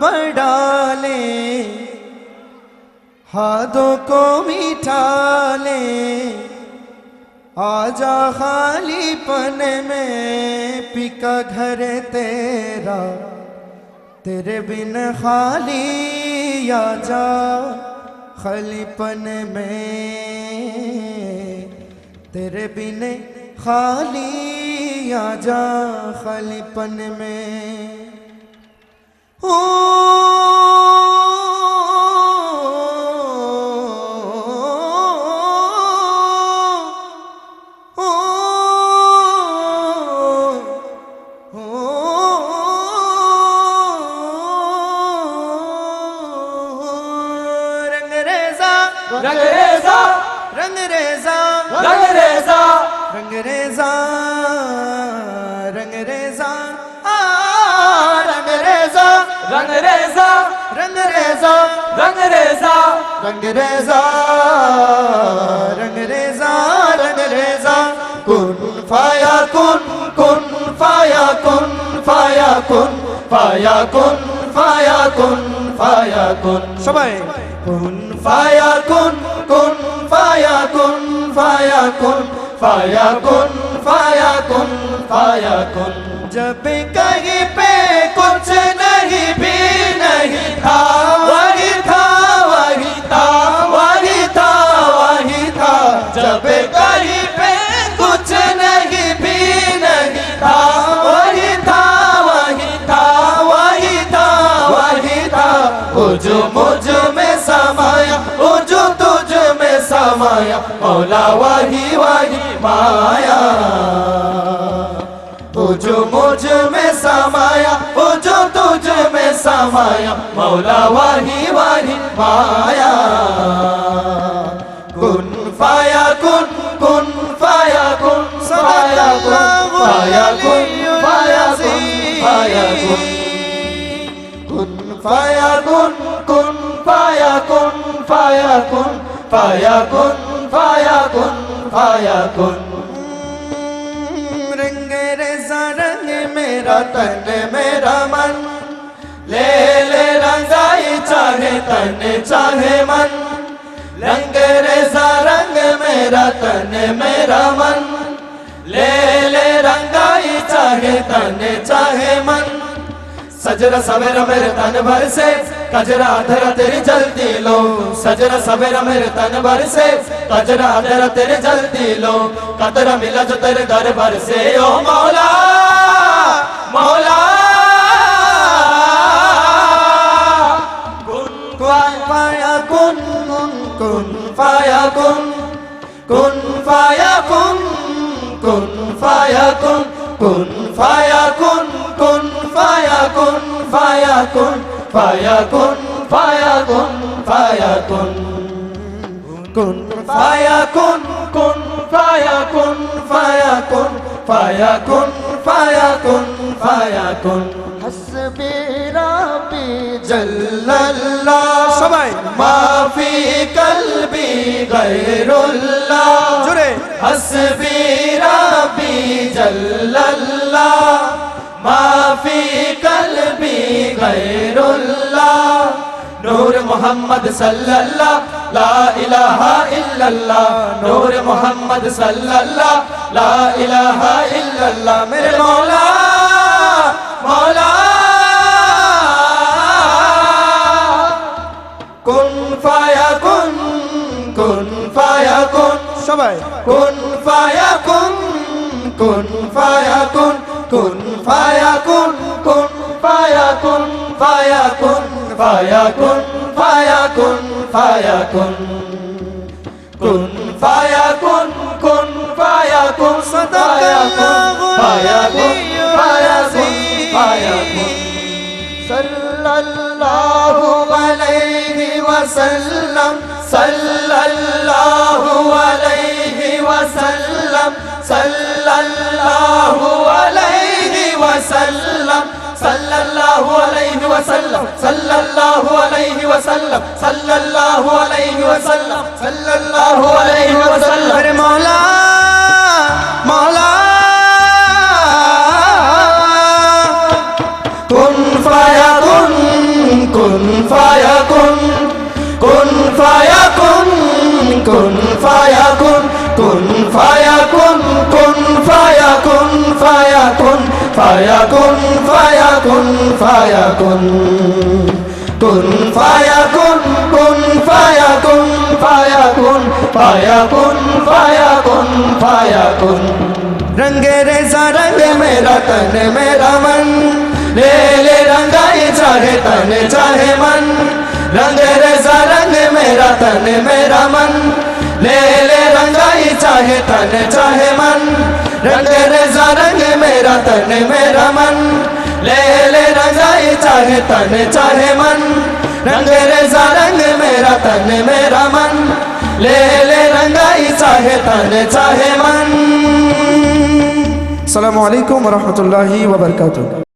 बढ़ा ले हाथों को मिठा ले आजा खालीपन में पिका घर तेरा, तेरे बिन खाली आजा खालीपन में, तेरे बिन खाली आजा खालीपन में। ओ ओ रंग रेजा रंग رنگ ریزا رنگ ریزا رنگ ریزا رنگ ریزا رنگ ریزا رنگ ریزا کن فایا کن کن فایا کن فایا کن فایا کن فایا کن فایا کن সবাই كن فايا كن كن فايا كن فايا كن فايا كن فايا كن فايا كن جب کہیں پہ کچھ نہ समाया मौला वही वही माया वो जो मुझ में समाया वो जो तुझ में समाया मौला वही वही माया कुन फाया कुन कुन फाया कुन फाया कुन फाया कुन फाया कुन फाया कुन कुन फाया कुन कुन फाया कुन फाया कुन फाया कुन फाया कुन फाया रंग रेजा, रंग मेरा तन, मेरा मन। ले ले रंगाई चाहे तन, चाहे मन। रंग रेजा, रंग मेरा तन, मेरा मन। ले ले रंगाई, चाहे तन, चाहे मन। सजरा सवेरा मेरे तन भर से। कजरा अधरा तेरी जल्दी लो सजरा सवेरा मेरे तन भर से कजरा अधरा तेरी जल्दी लो कतरा मिला जो तेरे दर भर से ओ मौला मौला कुन फाया कुन कुन फाया कुन कुन फाया कुन कुन फाया कुन कुन फाया कुन कुन फाया कुन फाया कुन ফায়াকুন ফায়াকুন ফায়াকুন কুন ফায়াকুন কুন ফায়াকুন ফায়াকুন ফায়াকুন ফায়াকুন ফায়াকুন হাসবি রাব্বি জাল্লাল্লাহ। সবাই। মাফি কলবি গায়রুল্লাহ। জুড়ে হাসবি রাব্বি জাল্লাল্লাহ। মাফি কলবি গায়রুল্লাহ নূর মোহাম্মদ সাল্লাল্লাহ লা ইলাহা ইল্লাল্লাহ নূর মোহাম্মদ সাল্লাল্লাহ লা ইলাহা ইল্লাল্লাহ মেরে মৌলা মৌলা কুন ফায়া কুন কুন ফায়া কুন সবাই। কুন ফায়া কুন কুন ফায়া কুন কুন ফায়া কুন فيكن فيكن فيكن فيكن فيكن. كن فيكن كن فيكن صدق فيكن فيكن فيكن. صلى الله عليه وسلم صلى الله عليه وسلم صلى الله عليه وسلم sallallahu alayhi wa sallam sallallahu alayhi wa sallam sallallahu alayhi wa sallam sallallahu alayhi wa sallam mere maula maula kun fayakun kun fayakun kun fayakun kun fayakun kun fayakun কুন ফায়া কুন কুন ফায়া কুন কুন ফায়া কুন কুন ফায়া কুন ফায়া কুন ফায়া কুন ফায়া কুন ফায়া কুন কুন ফায়া কুন কুন ফায়া কুন ফায়া কুন ফায়া কুন ফায়া কুন ফায়া কুন रंगे रेजा रंग मेरा तन मेरा मन ले ले रंगाई चाहे तन चाहे मन रंग रेजा रंग मेरा तन मेरा मन ले ले रंगाई चाहे तन, चाहे मन। रंग रजा, रंग मेरा, तन मेरा मन। ले ले रजाई चाहे तन, चाहे मन। रंग रजा, रंग मेरा, तन मेरा मन। ले ले, रंगाई, चाहे तन, चाहे मन। सलामकुम वरहमतुल्लाहि वबरकatuh